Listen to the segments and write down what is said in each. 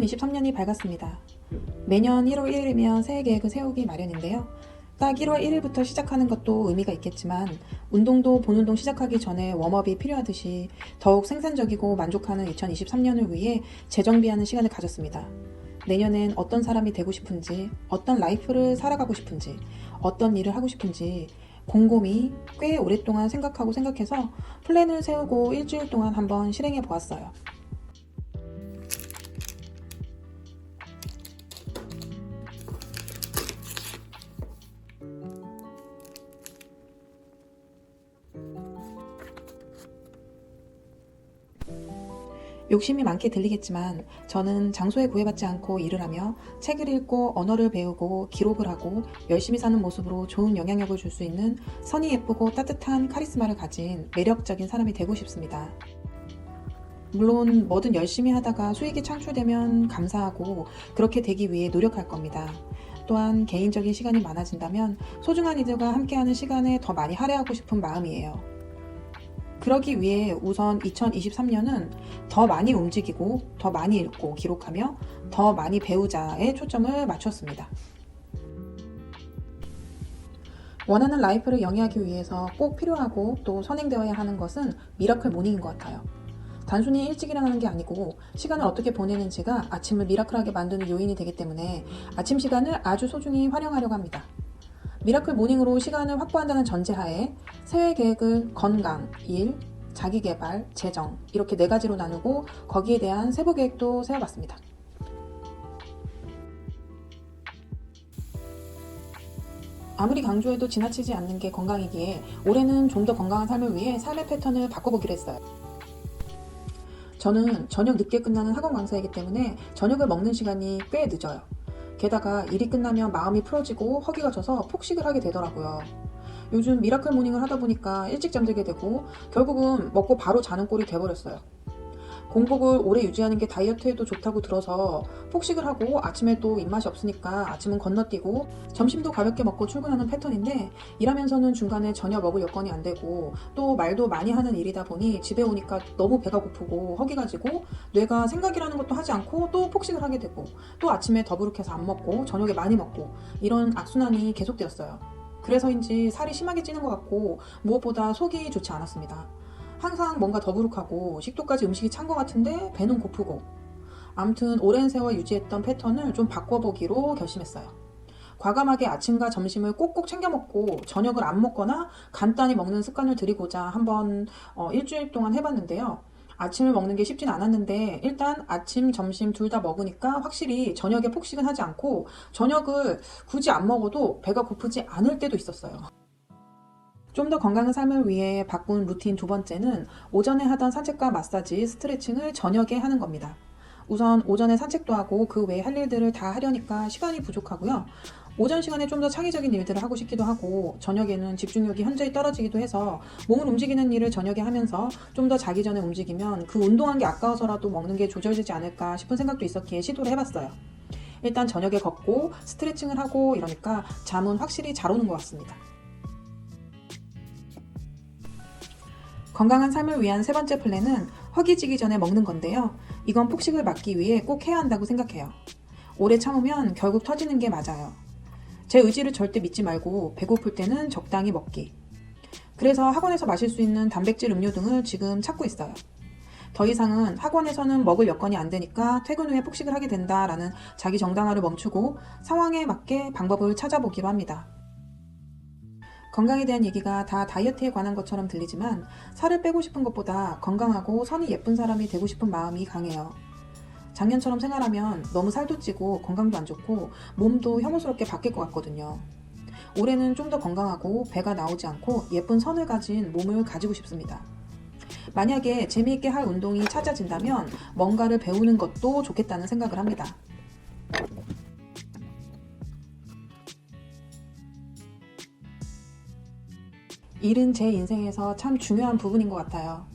2023년이 밝았습니다. 매년 1월 1일이면 새해 계획을 세우기 마련인데요. 딱 1월 1일부터 시작하는 것도 의미가 있겠지만 운동도 본 운동 시작하기 전에 웜업이 필요하듯이 더욱 생산적이고 만족하는 2023년을 위해 재정비하는 시간을 가졌습니다. 내년엔 어떤 사람이 되고 싶은지, 어떤 라이프를 살아가고 싶은지, 어떤 일을 하고 싶은지 곰곰이 꽤 오랫동안 생각하고 생각해서 플랜을 세우고 일주일 동안 한번 실행해 보았어요. 욕심이 많게 들리겠지만 저는 장소에 구애받지 않고 일을 하며 책을 읽고 언어를 배우고 기록을 하고 열심히 사는 모습으로 좋은 영향력을 줄 수 있는 선이 예쁘고 따뜻한 카리스마를 가진 매력적인 사람이 되고 싶습니다. 물론 뭐든 열심히 하다가 수익이 창출되면 감사하고 그렇게 되기 위해 노력할 겁니다. 또한 개인적인 시간이 많아진다면 소중한 이들과 함께하는 시간에 더 많이 할애하고 싶은 마음이에요. 그러기 위해 우선 2023년은 더 많이 움직이고 더 많이 읽고 기록하며 더 많이 배우자에 초점을 맞췄습니다. 원하는 라이프를 영위하기 위해서 꼭 필요하고 또 선행되어야 하는 것은 미라클 모닝인 것 같아요. 단순히 일찍 일어나는 게 아니고 시간을 어떻게 보내는지가 아침을 미라클하게 만드는 요인이 되기 때문에 아침 시간을 아주 소중히 활용하려고 합니다. 미라클 모닝으로 시간을 확보한다는 전제하에 새해 계획을 건강, 일, 자기 개발, 재정 이렇게 네 가지로 나누고 거기에 대한 세부 계획도 세워봤습니다. 아무리 강조해도 지나치지 않는 게 건강이기에 올해는 좀 더 건강한 삶을 위해 삶의 패턴을 바꿔보기로 했어요. 저는 저녁 늦게 끝나는 학원 강사이기 때문에 저녁을 먹는 시간이 꽤 늦어요. 게다가 일이 끝나면 마음이 풀어지고 허기가 져서 폭식을 하게 되더라고요. 요즘 미라클 모닝을 하다 보니까 일찍 잠들게 되고 결국은 먹고 바로 자는 꼴이 돼버렸어요. 공복을 오래 유지하는 게 다이어트에도 좋다고 들어서 폭식을 하고 아침에 또 입맛이 없으니까 아침은 건너뛰고 점심도 가볍게 먹고 출근하는 패턴인데 일하면서는 중간에 전혀 먹을 여건이 안 되고 또 말도 많이 하는 일이다 보니 집에 오니까 너무 배가 고프고 허기가 지고 뇌가 생각이라는 것도 하지 않고 또 폭식을 하게 되고 또 아침에 더부룩해서 안 먹고 저녁에 많이 먹고 이런 악순환이 계속되었어요. 그래서인지 살이 심하게 찌는 것 같고 무엇보다 속이 좋지 않았습니다. 항상 뭔가 더부룩하고 식도까지 음식이 찬 것 같은데 배는 고프고 아무튼 오랜 세월 유지했던 패턴을 좀 바꿔보기로 결심했어요. 과감하게 아침과 점심을 꼭꼭 챙겨 먹고 저녁을 안 먹거나 간단히 먹는 습관을 들이고자 한번 어, 일주일 동안 해봤는데요. 아침을 먹는 게 쉽진 않았는데 일단 아침, 점심 둘 다 먹으니까 확실히 저녁에 폭식은 하지 않고 저녁을 굳이 안 먹어도 배가 고프지 않을 때도 있었어요. 좀 더 건강한 삶을 위해 바꾼 루틴 두 번째는 오전에 하던 산책과 마사지, 스트레칭을 저녁에 하는 겁니다. 우선 오전에 산책도 하고 그 외에 할 일들을 다 하려니까 시간이 부족하고요. 오전 시간에 좀 더 창의적인 일들을 하고 싶기도 하고 저녁에는 집중력이 현저히 떨어지기도 해서 몸을 움직이는 일을 저녁에 하면서 좀 더 자기 전에 움직이면 그 운동한 게 아까워서라도 먹는 게 조절되지 않을까 싶은 생각도 있었기에 시도를 해봤어요. 일단 저녁에 걷고 스트레칭을 하고 이러니까 잠은 확실히 잘 오는 것 같습니다. 건강한 삶을 위한 세 번째 플랜은 허기지기 전에 먹는 건데요. 이건 폭식을 막기 위해 꼭 해야 한다고 생각해요. 오래 참으면 결국 터지는 게 맞아요. 제 의지를 절대 믿지 말고 배고플 때는 적당히 먹기. 그래서 학원에서 마실 수 있는 단백질 음료 등을 지금 찾고 있어요. 더 이상은 학원에서는 먹을 여건이 안 되니까 퇴근 후에 폭식을 하게 된다라는 자기 정당화를 멈추고 상황에 맞게 방법을 찾아보기로 합니다. 건강에 대한 얘기가 다 다이어트에 관한 것처럼 들리지만 살을 빼고 싶은 것보다 건강하고 선이 예쁜 사람이 되고 싶은 마음이 강해요. 작년처럼 생활하면 너무 살도 찌고 건강도 안 좋고 몸도 혐오스럽게 바뀔 것 같거든요. 올해는 좀 더 건강하고 배가 나오지 않고 예쁜 선을 가진 몸을 가지고 싶습니다. 만약에 재미있게 할 운동이 찾아진다면 뭔가를 배우는 것도 좋겠다는 생각을 합니다. 일은 제 인생에서 참 중요한 부분인 것 같아요.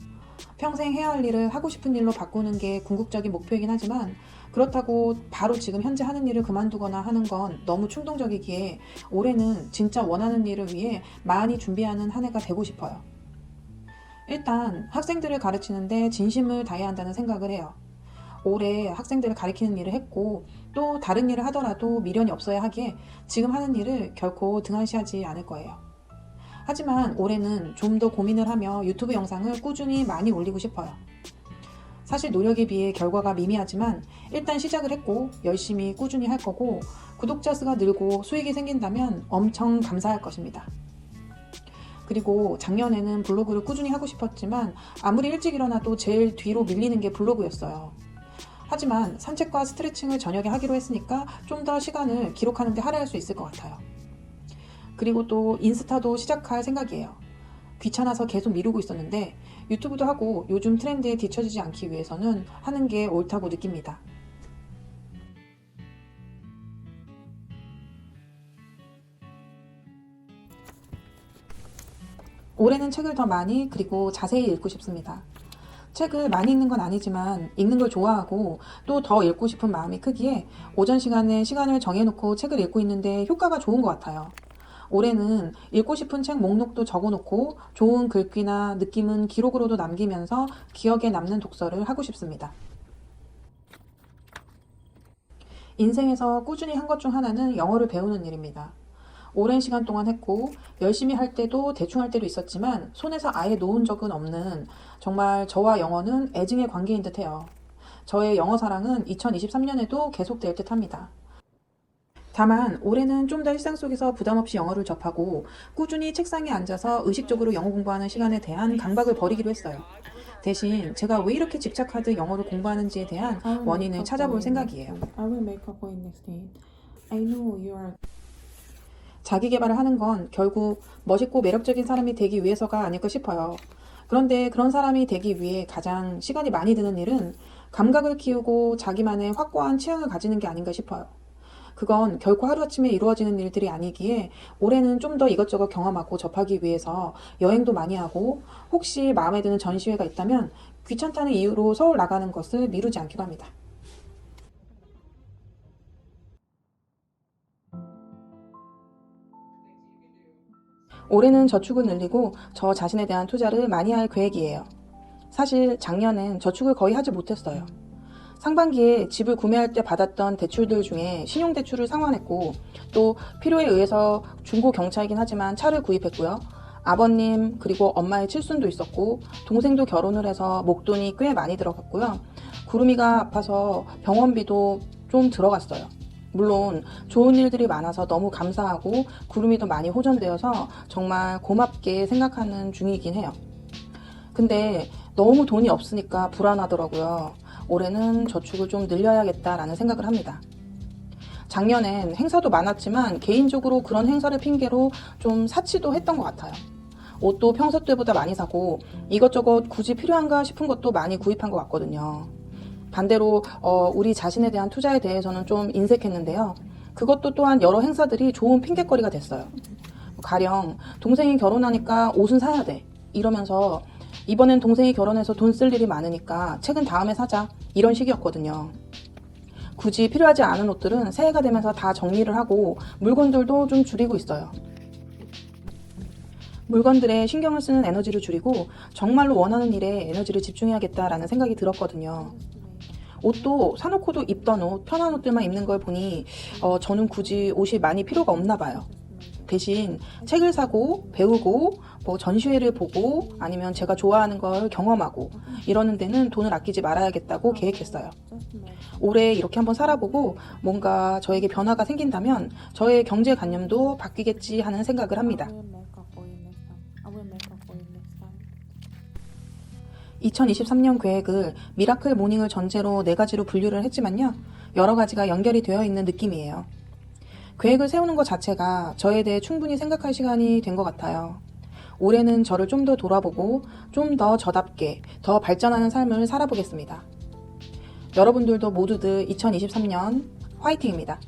평생 해야 할 일을 하고 싶은 일로 바꾸는 게 궁극적인 목표이긴 하지만 그렇다고 바로 지금 현재 하는 일을 그만두거나 하는 건 너무 충동적이기에 올해는 진짜 원하는 일을 위해 많이 준비하는 한 해가 되고 싶어요. 일단 학생들을 가르치는데 진심을 다해야 한다는 생각을 해요. 오래 학생들을 가리키는 일을 했고 또 다른 일을 하더라도 미련이 없어야 하기에 지금 하는 일을 결코 등한시하지 않을 거예요. 하지만 올해는 좀 더 고민을 하며 유튜브 영상을 꾸준히 많이 올리고 싶어요. 사실 노력에 비해 결과가 미미하지만 일단 시작을 했고 열심히 꾸준히 할 거고 구독자 수가 늘고 수익이 생긴다면 엄청 감사할 것입니다. 그리고 작년에는 블로그를 꾸준히 하고 싶었지만 아무리 일찍 일어나도 제일 뒤로 밀리는 게 블로그였어요. 하지만 산책과 스트레칭을 저녁에 하기로 했으니까 좀 더 시간을 기록하는 데 할애할 수 있을 것 같아요. 그리고 또 인스타도 시작할 생각이에요. 귀찮아서 계속 미루고 있었는데 유튜브도 하고 요즘 트렌드에 뒤처지지 않기 위해서는 하는 게 옳다고 느낍니다. 올해는 책을 더 많이 그리고 자세히 읽고 싶습니다. 책을 많이 읽는 건 아니지만 읽는 걸 좋아하고 또 더 읽고 싶은 마음이 크기에 오전 시간에 시간을 정해놓고 책을 읽고 있는데 효과가 좋은 것 같아요. 올해는 읽고 싶은 책 목록도 적어놓고 좋은 글귀나 느낌은 기록으로도 남기면서 기억에 남는 독서를 하고 싶습니다. 인생에서 꾸준히 한 것 중 하나는 영어를 배우는 일입니다. 오랜 시간 동안 했고 열심히 할 때도 대충 할 때도 있었지만 손에서 아예 놓은 적은 없는 정말 저와 영어는 애증의 관계인 듯해요. 저의 영어 사랑은 2023년에도 계속될 듯합니다. 다만 올해는 좀 더 일상 속에서 부담 없이 영어를 접하고 꾸준히 책상에 앉아서 의식적으로 영어 공부하는 시간에 대한 강박을 버리기로 했어요. 대신 제가 왜 이렇게 집착하듯 영어를 공부하는지에 대한 원인을 찾아볼 생각이에요. 자기 개발을 하는 건 결국 멋있고 매력적인 사람이 되기 위해서가 아닐까 싶어요. 그런데 그런 사람이 되기 위해 가장 시간이 많이 드는 일은 감각을 키우고 자기만의 확고한 취향을 가지는 게 아닌가 싶어요. 그건 결코 하루아침에 이루어지는 일들이 아니기에 올해는 좀 더 이것저것 경험하고 접하기 위해서 여행도 많이 하고 혹시 마음에 드는 전시회가 있다면 귀찮다는 이유로 서울 나가는 것을 미루지 않기로 합니다. 올해는 저축을 늘리고 저 자신에 대한 투자를 많이 할 계획이에요. 사실 작년엔 저축을 거의 하지 못했어요. 상반기에 집을 구매할 때 받았던 대출들 중에 신용대출을 상환했고 또 필요에 의해서 중고 경차이긴 하지만 차를 구입했고요. 아버님 그리고 엄마의 칠순도 있었고 동생도 결혼을 해서 목돈이 꽤 많이 들어갔고요. 구름이가 아파서 병원비도 좀 들어갔어요. 물론 좋은 일들이 많아서 너무 감사하고 구름이도 많이 호전되어서 정말 고맙게 생각하는 중이긴 해요. 근데 너무 돈이 없으니까 불안하더라고요. 올해는 저축을 좀 늘려야겠다라는 생각을 합니다. 작년엔 행사도 많았지만 개인적으로 그런 행사를 핑계로 좀 사치도 했던 것 같아요. 옷도 평소 때보다 많이 사고 이것저것 굳이 필요한가 싶은 것도 많이 구입한 것 같거든요. 반대로 어, 우리 자신에 대한 투자에 대해서는 좀 인색했는데요. 그것도 또한 여러 행사들이 좋은 핑계거리가 됐어요. 가령 동생이 결혼하니까 옷은 사야 돼 이러면서 이번엔 동생이 결혼해서 돈 쓸 일이 많으니까 책은 다음에 사자 이런 식이었거든요. 굳이 필요하지 않은 옷들은 새해가 되면서 다 정리를 하고 물건들도 좀 줄이고 있어요. 물건들에 신경을 쓰는 에너지를 줄이고 정말로 원하는 일에 에너지를 집중해야겠다라는 생각이 들었거든요. 옷도 사놓고도 입던 옷, 편한 옷들만 입는 걸 보니 어, 저는 굳이 옷이 많이 필요가 없나 봐요. 대신 책을 사고 배우고 뭐 전시회를 보고 아니면 제가 좋아하는 걸 경험하고 이러는 데는 돈을 아끼지 말아야겠다고 계획했어요. 올해 이렇게 한번 살아보고 뭔가 저에게 변화가 생긴다면 저의 경제관념도 바뀌겠지 하는 생각을 합니다. I will make up for you next time. I will make up for you next time. 2023년 계획을 미라클 모닝을 전제로 네 가지로 분류를 했지만요. 여러 가지가 연결이 되어 있는 느낌이에요. 계획을 세우는 것 자체가 저에 대해 충분히 생각할 시간이 된 것 같아요. 올해는 저를 좀 더 돌아보고 좀 더 저답게 더 발전하는 삶을 살아보겠습니다. 여러분들도 모두들 2023년 화이팅입니다.